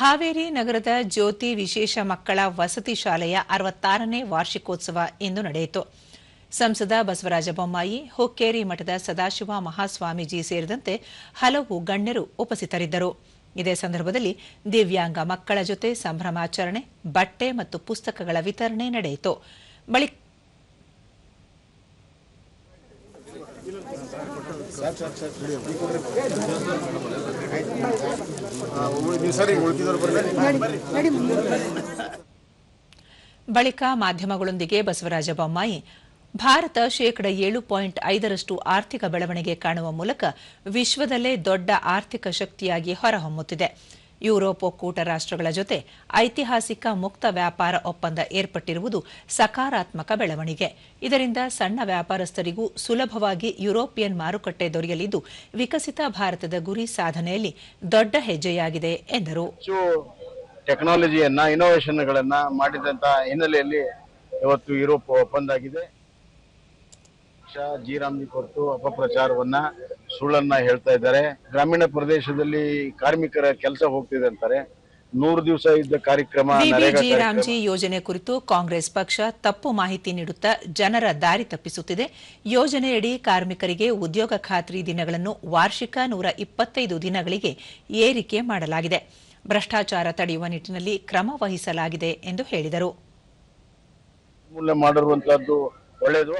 ಹಾವೇರಿ ನಗರದ ಜ್ಯೋತಿ ವಿಶೇಷ ಮಕ್ಕಳ ವಸತಿ ಶಾಲೆಯ ಅರವತ್ತಾರನೇ ವಾರ್ಷಿಕೋತ್ಸವ ಇಂದು ನಡೆಯಿತು. ಸಂಸದ ಬಸವರಾಜ ಬೊಮ್ಮಾಯಿ, ಹುಕ್ಕೇರಿ ಮಠದ ಸದಾಶಿವ ಮಹಾಸ್ವಾಮೀಜಿ ಸೇರಿದಂತೆ ಹಲವು ಗಣ್ಯರು ಉಪಸ್ಥಿತರಿದ್ದರು. ಇದೇ ಸಂದರ್ಭದಲ್ಲಿ ದಿವ್ಯಾಂಗ ಮಕ್ಕಳ ಜೊತೆ ಸಂಭ್ರಮಾಚರಣೆ, ಬಟ್ಟೆ ಮತ್ತು ಪುಸ್ತಕಗಳ ವಿತರಣೆ ನಡೆಯಿತು. ಬಳಿಕ ಬಳಿಕ ಮಾಧ್ಯಮಗಳೊಂದಿಗೆ ಬಸವರಾಜ ಬೊಮ್ಮಾಯಿ, ಭಾರತ ಶೇಕಡ ಏಳು ಪಾಯಿಂಟ್ ಐದರಷ್ಟು ಆರ್ಥಿಕ ಬೆಳವಣಿಗೆ ಕಾಣುವ ಮೂಲಕ ವಿಶ್ವದಲ್ಲೇ ದೊಡ್ಡ ಆರ್ಥಿಕ ಶಕ್ತಿಯಾಗಿ ಹೊರಹೊಮ್ಮುತ್ತಿದೆ. ಯುರೋಪ್ ಒಕ್ಕೂಟ ರಾಷ್ಟ್ರಗಳ ಜೊತೆ ಐತಿಹಾಸಿಕ ಮುಕ್ತ ವ್ಯಾಪಾರ ಒಪ್ಪಂದ ಏರ್ಪಟ್ಟಿರುವುದು ಸಕಾರಾತ್ಮಕ ಬೆಳವಣಿಗೆ. ಇದರಿಂದ ಸಣ್ಣ ವ್ಯಾಪಾರಸ್ಥರಿಗೂ ಸುಲಭವಾಗಿ ಯುರೋಪಿಯನ್ ಮಾರುಕಟ್ಟೆ ದೊರೆಯಲಿದ್ದು, ವಿಕಸಿತ ಭಾರತದ ಗುರಿ ಸಾಧನೆಯಲ್ಲಿ ದೊಡ್ಡ ಹೆಜ್ಜೆಯಾಗಿದೆ ಎಂದರು. ಟೆಕ್ನಾಲಜಿಯನ್ನ ಇನೋವೇಷನ್ಗಳನ್ನ ಮಾಡಿದಂತ ಹಿನ್ನೆಲೆಯಲ್ಲಿ ಇವತ್ತು ಯುರೋಪ್ ಒಪ್ಪಂದಾಗಿದೆ ಜೀರಾಮ್ನಿ ಕೊಟ್ಟು ಅಪಪ್ರಚಾರವನ್ನ ಸುಳ್ಳನ್ನ ಹೇಳ್ತಾ ಇದ್ದಾರೆ. ಗ್ರಾಮೀಣ ಪ್ರದೇಶದಲ್ಲಿ ಕಾರ್ಮಿಕರ ಕೆಲಸ ಹೋಗ್ತಿದೆ ಅಂತಾರೆ. ನೂರು ದಿವಸ ಇದ್ದ ಕಾರ್ಯಕ್ರಮ ರಾಮ್ಜಿ ಯೋಜನೆ ಕುರಿತು ಕಾಂಗ್ರೆಸ್ ಪಕ್ಷ ತಪ್ಪು ಮಾಹಿತಿ ನೀಡುತ್ತಾ ಜನರ ದಾರಿ ತಪ್ಪಿಸುತ್ತಿದೆ. ಯೋಜನೆಯಡಿ ಕಾರ್ಮಿಕರಿಗೆ ಉದ್ಯೋಗ ಖಾತ್ರಿ ದಿನಗಳನ್ನು ವಾರ್ಷಿಕ ನೂರ ಇಪ್ಪತ್ತೈದು ದಿನಗಳಿಗೆ ಏರಿಕೆ ಮಾಡಲಾಗಿದೆ. ಭ್ರಷ್ಟಾಚಾರ ತಡೆಯುವ ನಿಟ್ಟಿನಲ್ಲಿ ಕ್ರಮ ವಹಿಸಲಾಗಿದೆ ಎಂದು ಹೇಳಿದರು. ಒಳ್ಳೆಯದು